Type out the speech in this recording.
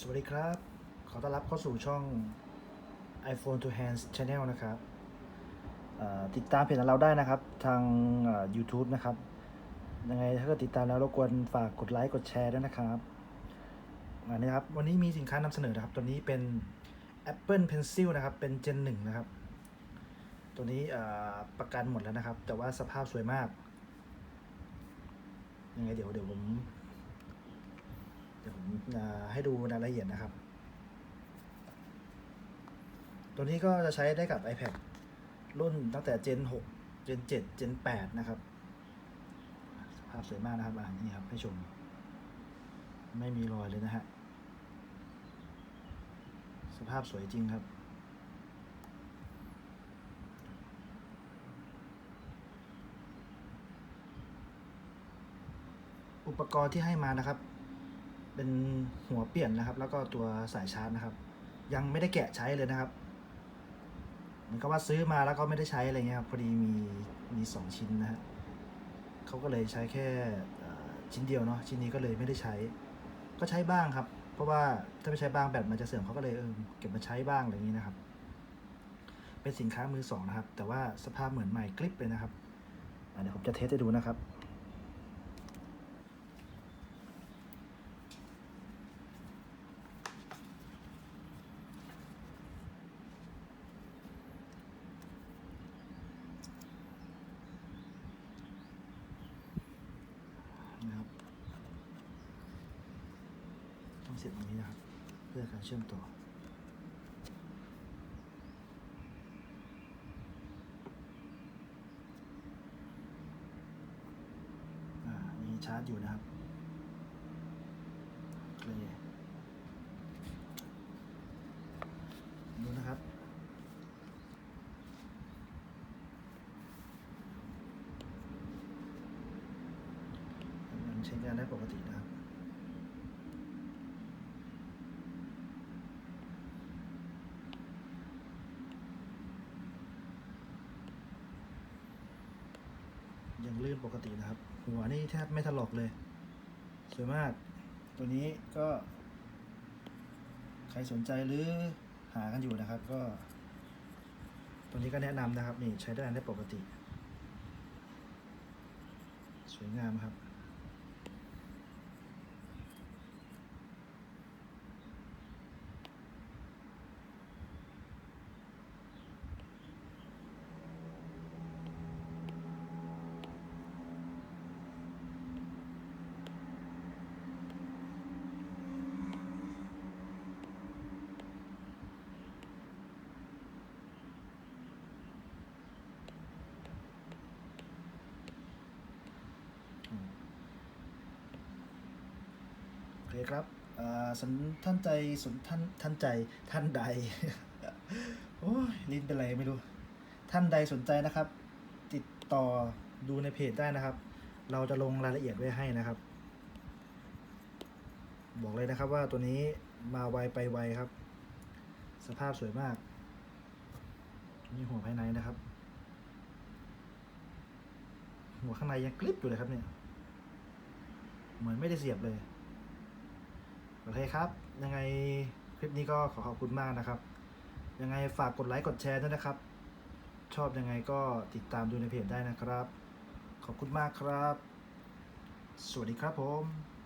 สวัสดีครับ ขอต้อนรับเข้าสู่ช่อง iPhone to Hands Channel นะครับ ติดตามเพจของเราได้นะครับ ทาง YouTube นะครับ ยังไงถ้าเกิดติดตามแล้วรบกวนฝากกดไลค์กดแชร์ด้วยนะครับอันนี้ครับ วันนี้มีสินค้านำเสนอนะครับ ตัวนี้เป็น Apple Pencil นะครับ เป็น Gen 1 นะครับ ตัวนี้ประกันหมดแล้วนะครับ แต่ว่าสภาพสวยมาก ยังไงเดี๋ยวเดี๋ยวผม ให้ดูรายละเอียดนะครับ ตัวนี้ก็จะใช้ได้กับ iPad รุ่นตั้งแต่ Gen 6 Gen 7 Gen 8 นะครับ สภาพสวยมากนะครับอ่านี่ครับ ให้ชม ไม่มีรอยเลยนะฮะ สภาพสวยจริงครับอุปกรณ์ที่ให้มานะครับ เป็นหัวเปลี่ยนนะครับ แล้วก็ตัวสายชาร์จนะครับ ยังไม่ได้แกะใช้เลยนะครับเหมือนกับว่าซื้อมาแล้วก็ไม่ได้ใช้อะไรเงี้ยครับพอดีมีมีสองชิ้นนะฮะเขาก็เลยใช้แค่ชิ้นเดียวเนาะชิ้นนี้ก็เลยไม่ได้ใช้ ก็ใช้บ้างครับ เพราะว่าถ้าไม่ใช้บ้างแบตมันจะเสื่อมเขาก็เลยเออเก็บมาใช้บ้างอะไรอย่างนี้นะครับ เป็นสินค้ามือสองนะครับ แต่ว่าสภาพเหมือนใหม่กริปเลยนะครับเดี๋ยวผมจะเทสให้ดูนะครับต้อง เสียบตรงนี้นะครับ เพื่อการเชื่อมต่อ อ่านี่ชาร์จอยู่นะครับโอเคดูนะครับมันใช้งานได้ปกตินะครับ ยังลื่นปกตินะครับ หัวนี่แทบไม่ถลอกเลย สวยมาก ตัวนี้ก็ ใครสนใจหรือหากันอยู่นะครับ ก็ ตัวนี้ก็แนะนำนะครับ นี่ใช้ได้ได้ปกติ สวยงามครับ โอเคครับสนท่านใจสนท่านท่านใจท่านใดโอ้ยลิ้นเป็นไรไม่รู้ ท่านใดสนใจนะครับ ติดต่อดูในเพจได้นะครับ เราจะลงรายละเอียดไว้ให้นะครับ บอกเลยนะครับว่าตัวนี้มาไวไปไวครับ สภาพสวยมาก นี่หัวภายในนะครับ หัวข้างในยังกริบอยู่เลยครับเนี่ย เหมือนไม่ได้เสียบเลย โอเคครับ ยังไงคลิปนี้ก็ขอขอบคุณมากนะครับ ยังไงฝากกดไลค์กดแชร์ด้วยนะครับ ชอบยังไงก็ติดตามดูในเพจได้นะครับ ขอบคุณมากครับ สวัสดีครับผม